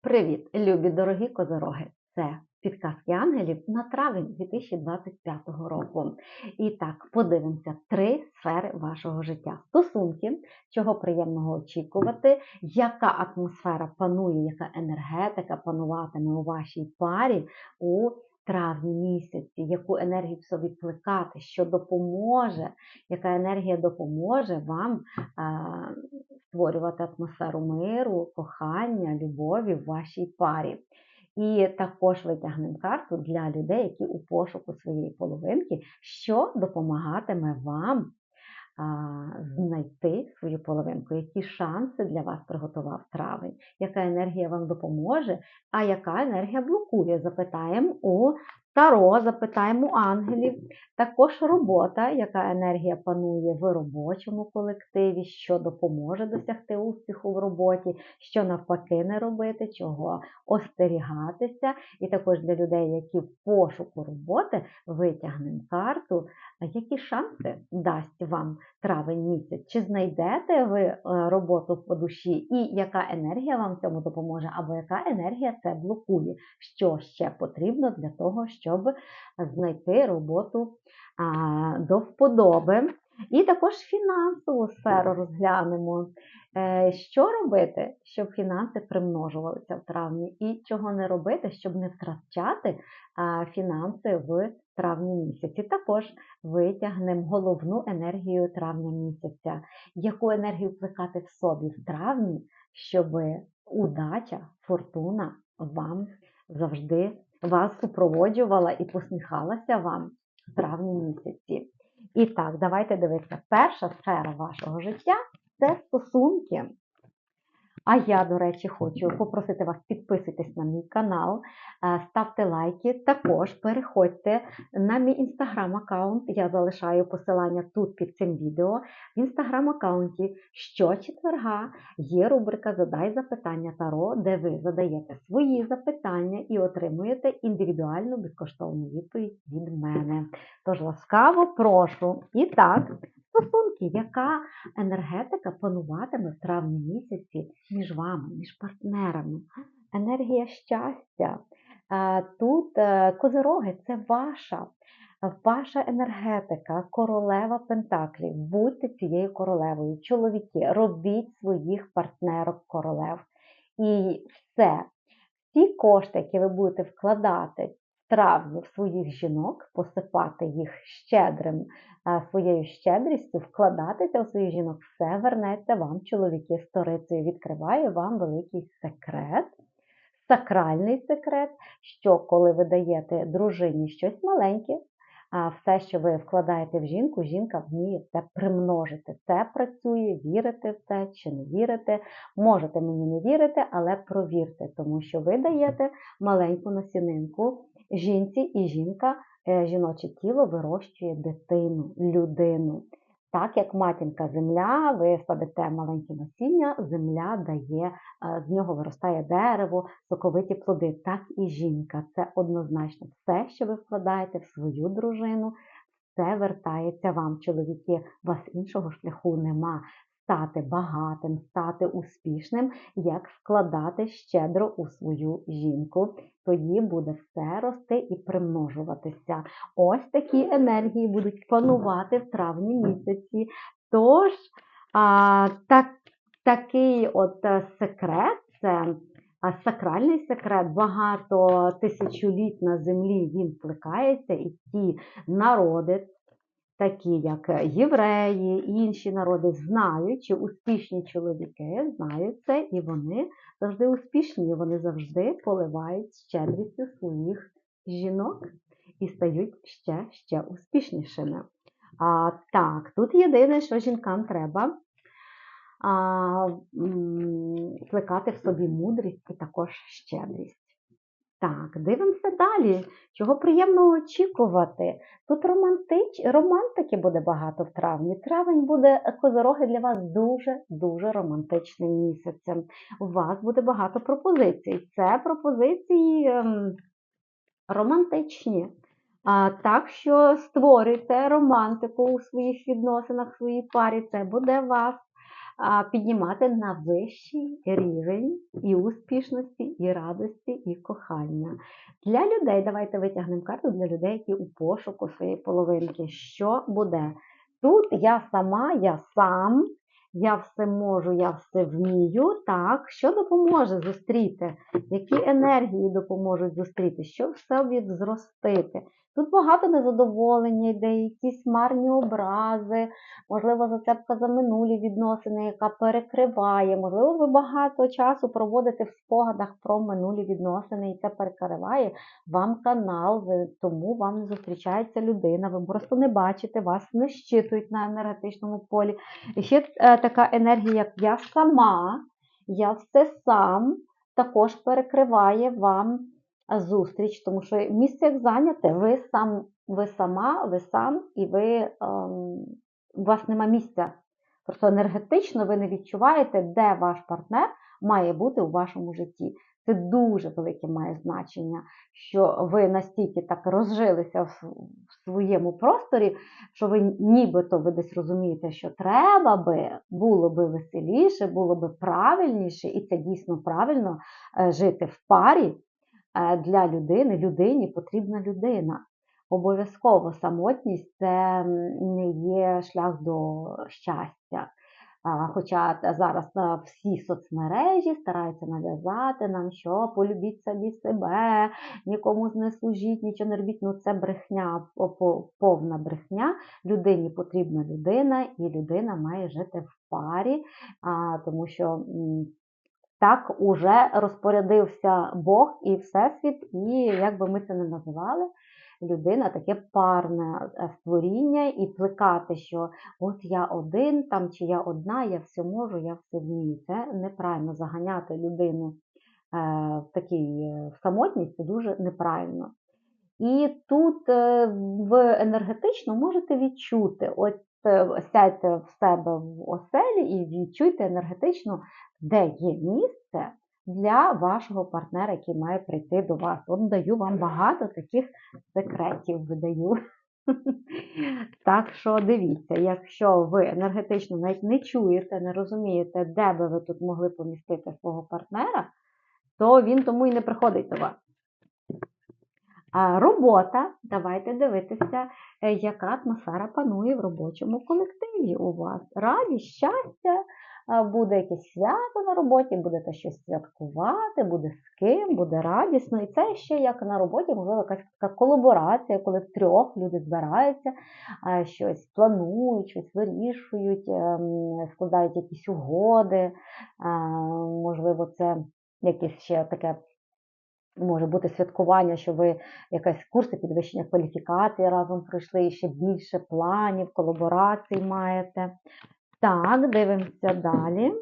Привіт, любі дорогі козороги! Це підказки ангелів на травень 2025 року. І так, подивимося три сфери вашого життя: стосунки, чого приємного очікувати, яка атмосфера панує, яка енергетика пануватиме у вашій парі у травні місяці, яку енергію в собі плекати, що допоможе, яка енергія допоможе вам створювати атмосферу миру, кохання, любові в вашій парі. І також витягнемо карту для людей, які у пошуку своєї половинки, що допомагатиме вам знайти свою половинку, які шанси для вас приготував травень, яка енергія вам допоможе, а яка енергія блокує? Запитаємо у Таро, запитаємо ангелів. Також робота, яка енергія панує в робочому колективі, що допоможе досягти успіху в роботі, що навпаки не робити, чого остерігатися. І також для людей, які в пошуку роботи витягнемо карту, які шанси дасть вам травень місяць? Чи знайдете ви е, роботу по душі, і яка енергія вам в цьому допоможе, або яка енергія це блокує? Що ще потрібно для того, щоб знайти роботу до вподоби. І також фінансову сферу розглянемо. Е, що робити, щоб фінанси примножувалися в травні, і чого не робити, щоб не втрачати фінанси в травні місяці. Також витягнемо головну енергію травня місяця, яку енергію плекати в собі в травні, щоб удача, фортуна вам завжди вас супроводжувала і посміхалася вам в травні місяці. І так, давайте дивитися, перша сфера вашого життя це стосунки. А я, до речі, хочу попросити вас підписуйтесь на мій канал, е, ставте лайки. Також переходьте на мій інстаграм-аккаунт. Я залишаю посилання тут під цим відео. В інстаграм-аккаунті щочетверга є рубрика Задай запитання Таро, де ви задаєте свої запитання і отримуєте індивідуальну безкоштовну відповідь від мене. Тож ласкаво прошу. І так, стосунки, яка енергетика пануватиме в травні місяці між вами, між партнерами, енергія щастя. Е, тут е, козироги це ваша. Ваша енергетика, королева Пентаклів, будьте цією королевою, чоловіки, робіть своїх партнерок королев. І все, ті кошти, які ви будете вкладати травні в своїх жінок, посипати їх щедрим, своєю щедрістю, вкладатися у своїх жінок, все вернеться вам, чоловіки, сторицею. Відкриває вам великий секрет, сакральний секрет, що коли ви даєте дружині щось маленьке, а все, що ви вкладаєте в жінку, жінка вміє це примножити. Це працює, вірите в це чи не вірите. Можете мені не вірити, але провірте, тому що ви даєте маленьку насінинку жінці, і жінка, е, жіноче тіло вирощує дитину, людину. Так як матінка земля, ви садите маленькі насіння, земля дає, е, з нього виростає дерево, соковиті плоди. Так і жінка. Це однозначно все, що ви вкладаєте в свою дружину, все вертається вам, чоловіки. У вас іншого шляху нема стати багатим, стати успішним, як вкладати щедро у свою жінку. Тоді буде все рости і примножуватися. Ось такі енергії будуть панувати в травні місяці. Тож, а, так, такий от е, секрет це. А сакральний секрет багато тисячоліт на землі він плекається, і ті народи, такі як євреї, інші народи знають, що успішні чоловіки знають це, і вони завжди успішні, вони завжди поливають щедрістю своїх жінок і стають ще ще успішнішими. А, Так, тут єдине, що жінкам треба а, плекати в собі мудрість і також щедрість. Так, дивимося далі. Чого приємно очікувати? Тут романтич... романтики буде багато в травні. Травень буде козороги для вас дуже-дуже романтичним місяцем. У вас буде багато пропозицій. Це пропозиції ем, романтичні. А, Так що створюйте романтику у своїх відносинах, в своїй парі, це буде вас піднімати на вищий рівень і успішності, і радості, і кохання. Для людей, давайте витягнемо карту для людей, які у пошуку своєї половинки. Що буде? Тут я сама, я сам, я все можу, я все вмію. Так, що допоможе зустріти? Які енергії допоможуть зустріти? Що в собі зростити? Тут багато незадоволення йде, якісь марні образи, можливо, зацепка за минулі відносини, яка перекриває. Можливо, ви багато часу проводите в спогадах про минулі відносини, і це перекриває вам канал, тому вам не зустрічається людина. Ви просто не бачите, вас не щитують на енергетичному полі. І ще е, така енергія, як я сама, я все сам, також перекриває вам зустріч, тому що місце як зайняте, ви сам, ви сама, ви сам, і ви, ем, у вас нема місця. Просто енергетично ви не відчуваєте, де ваш партнер має бути у вашому житті. Це дуже велике має значення, що ви настільки так розжилися в своєму просторі, що ви нібито ви десь розумієте, що треба би, було би веселіше, було би правильніше, і це дійсно правильно е, жити в парі. Е, для людини, людині потрібна людина. Обов'язково самотність це не є шлях до щастя. Хоча зараз всі соцмережі стараються нав'язати нам, що полюбіть собі себе, нікому не служіть, нічого не робіть. Ну це брехня, повна брехня. Людині потрібна людина, і людина має жити в парі, тому що так уже розпорядився Бог і Всесвіт, і як би ми це не називали, людина таке парне е, створіння, і плекати, що от я один там чи я одна, я все можу, я все вмію. Це неправильно заганяти людину е, в такій е, самотність, це дуже неправильно. І тут в енергетично можете відчути, от сядьте в себе в оселі і відчуйте енергетично, де є місце для вашого партнера, який має прийти до вас. От даю вам багато таких секретів видаю. Так що дивіться, якщо ви енергетично навіть не чуєте, не розумієте, де би ви тут могли помістити свого партнера, то він тому і не приходить до вас. А робота, давайте дивитися, е, яка атмосфера панує в робочому колективі у вас. Радість, щастя, буде якесь свято на роботі, будете щось святкувати, буде з ким, буде радісно. І це ще як на роботі, можливо, якась така колаборація, коли в трьох люди збираються, щось планують, щось вирішують, ем, складають якісь угоди. Можливо, це якесь ще таке. Може бути святкування, що ви якась курси підвищення кваліфікації разом пройшли, і ще більше планів, колаборацій маєте. Так, дивимося далі.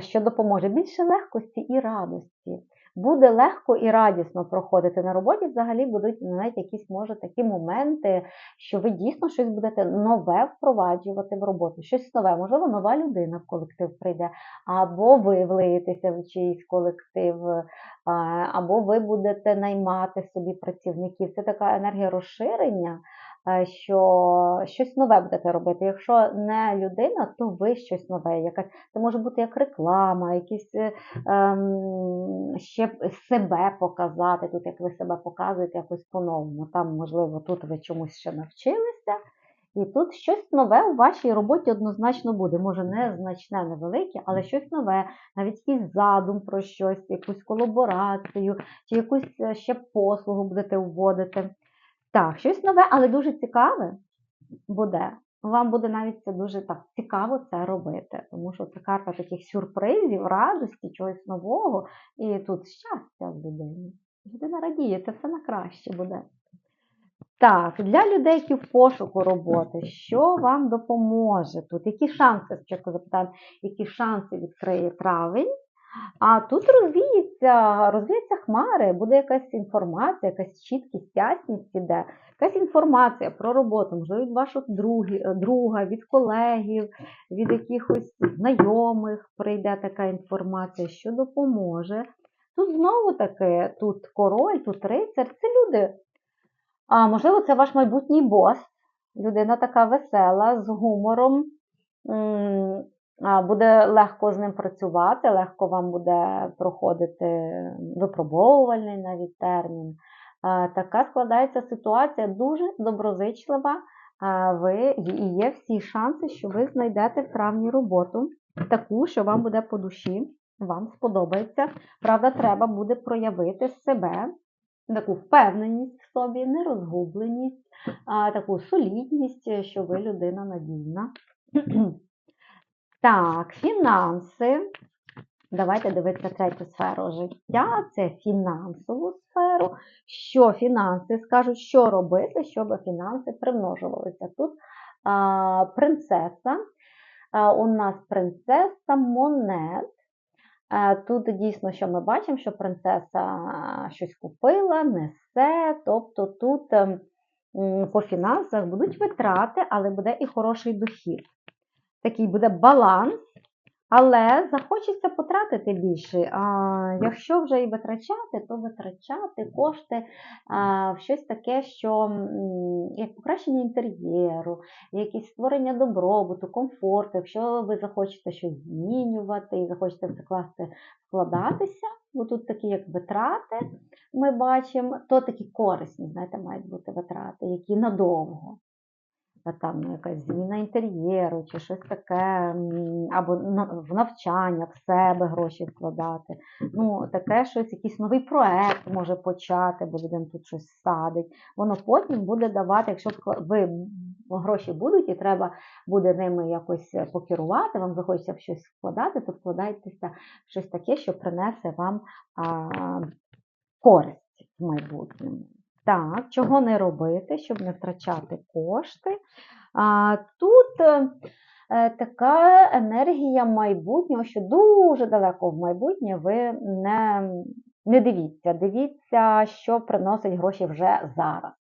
Що допоможе? Більше легкості і радості. Буде легко і радісно проходити на роботі. Взагалі будуть навіть якісь, може, такі моменти, що ви дійсно щось будете нове впроваджувати в роботу. Щось нове, можливо, нова людина в колектив прийде, або ви влиєтеся в чийсь колектив, або ви будете наймати собі працівників. Це така енергія розширення. Е, що щось нове будете робити. Якщо не людина, то ви щось нове. Якась це може бути як реклама, якісь е, ем, ще себе показати. Тут як ви себе показуєте якось по-новому. Там, можливо, тут ви чомусь ще навчилися. І тут щось нове у вашій роботі однозначно буде. Може, не значне, невелике, але щось нове, навіть якийсь задум про щось, якусь колаборацію, чи якусь е, ще послугу будете вводити. Так, щось нове, але дуже цікаве буде. Вам буде навіть це дуже так цікаво це робити, тому що це карта таких сюрпризів, радості, чогось нового, і тут щастя в людині. Людина радіє, це все на краще буде. Так, для людей, які в пошуку роботи, що вам допоможе тут? Які шанси, спочатку запитаємо, які шанси відкриє травень? А тут розвіється, розвіється хмари, буде якась інформація, якась чіткість, ясність іде, якась інформація про роботу, можливо, від вашого друга, від колегів, від якихось знайомих прийде така інформація, що допоможе. Тут знову таки, тут король, тут рицар, це люди. А можливо, це ваш майбутній бос, людина така весела, з гумором. Буде легко з ним працювати, легко вам буде проходити випробовувальний навіть термін. Така складається ситуація дуже доброзичлива. Ви і є всі шанси, що ви знайдете в травні роботу, таку, що вам буде по душі, вам сподобається. Правда, треба буде проявити себе, таку впевненість в собі, нерозгубленість, таку солідність, що ви людина надійна. Так, фінанси. Давайте дивитися третю сферу життя. Це фінансову сферу. Що фінанси скажуть, що робити, щоб фінанси примножувалися. Тут а, принцеса. А, у нас принцеса монет. Тут дійсно, що ми бачимо, що принцеса щось купила, несе. Тобто тут ем, по фінансах будуть витрати, але буде і хороший дохід. Такий буде баланс, але захочеться потратити більше. А якщо вже і витрачати, то витрачати кошти а, в щось таке, що як покращення інтер'єру, якісь створення добробуту, комфорту. Якщо ви захочете щось змінювати і захочете це класти, вкладатися, бо тут такі як витрати ми бачимо, то такі корисні, знаєте, мають бути витрати, які надовго там ну, якась зміна інтер'єру чи щось таке, або в навчання, в себе гроші вкладати. Ну, таке щось, якийсь новий проект може почати, бо людина тут щось садить. Воно потім буде давати, якщо ви гроші будуть і треба буде ними якось покерувати, вам захочеться в щось вкладати, то вкладайтеся в щось таке, що принесе вам а, користь в майбутньому. Так, чого не робити, щоб не втрачати кошти. А, Тут е, е, така енергія майбутнього, що дуже далеко в майбутнє ви не, не дивіться. Дивіться, що приносить гроші вже зараз.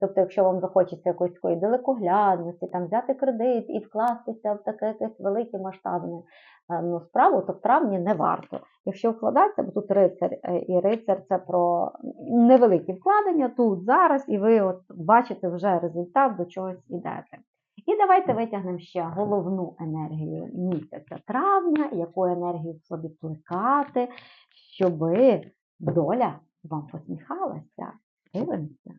Тобто, якщо вам захочеться якоїсь такої далекоглядності, там взяти кредит і вкластися в таке якесь велике масштабне ну, справу, то в травні не варто. Якщо вкладатися, бо тут рицар, е, і рицар це про невеликі вкладення тут, зараз, і ви от бачите вже результат, до чогось ідете. І давайте витягнемо ще головну енергію місяця травня, яку енергію собі плекати, щоб доля вам посміхалася. Дивимося.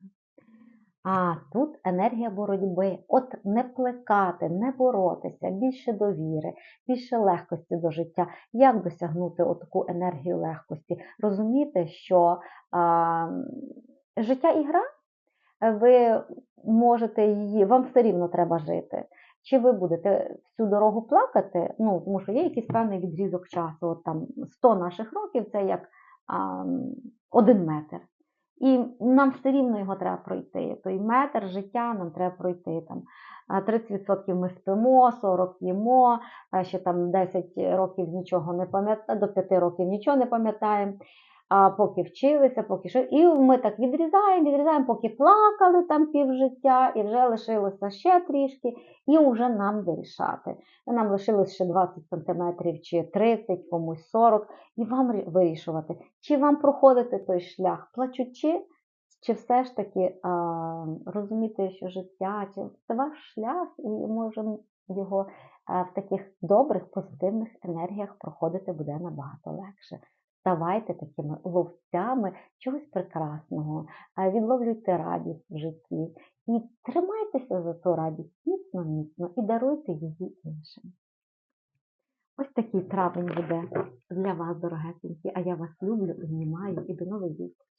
А тут енергія боротьби. От не плекати, не боротися, більше довіри, більше легкості до життя. Як досягнути таку енергію легкості? Розуміти, що а, життя і гра, ви можете її, вам все рівно треба жити. Чи ви будете всю дорогу плакати? Ну, тому що є якийсь певний відрізок часу. От там 100 наших років це як а, один метр. І нам все рівно його треба пройти. Той метр життя нам треба пройти. Там 30% ми спимо, 40 їмо, ще там 10 років нічого не пам'ятаємо, до 5 років нічого не пам'ятаємо. А поки вчилися, поки що. І ми так відрізаємо, відрізаємо, поки плакали там півжиття, і вже лишилося ще трішки, і вже нам вирішати. Нам лишилось ще 20 сантиметрів чи 30, комусь 40, і вам вирішувати, чи вам проходити той шлях, плачучи, чи все ж таки а, розуміти, що життя, чи це ваш шлях, і можемо його а, в таких добрих, позитивних енергіях проходити буде набагато легше. Ставайте такими ловцями чогось прекрасного, відловлюйте радість в житті і тримайтеся за ту радість міцно, міцно і даруйте її іншим. Ось такий травень буде для вас, дорогесенькі, а я вас люблю, обнімаю і до нових зустрічей.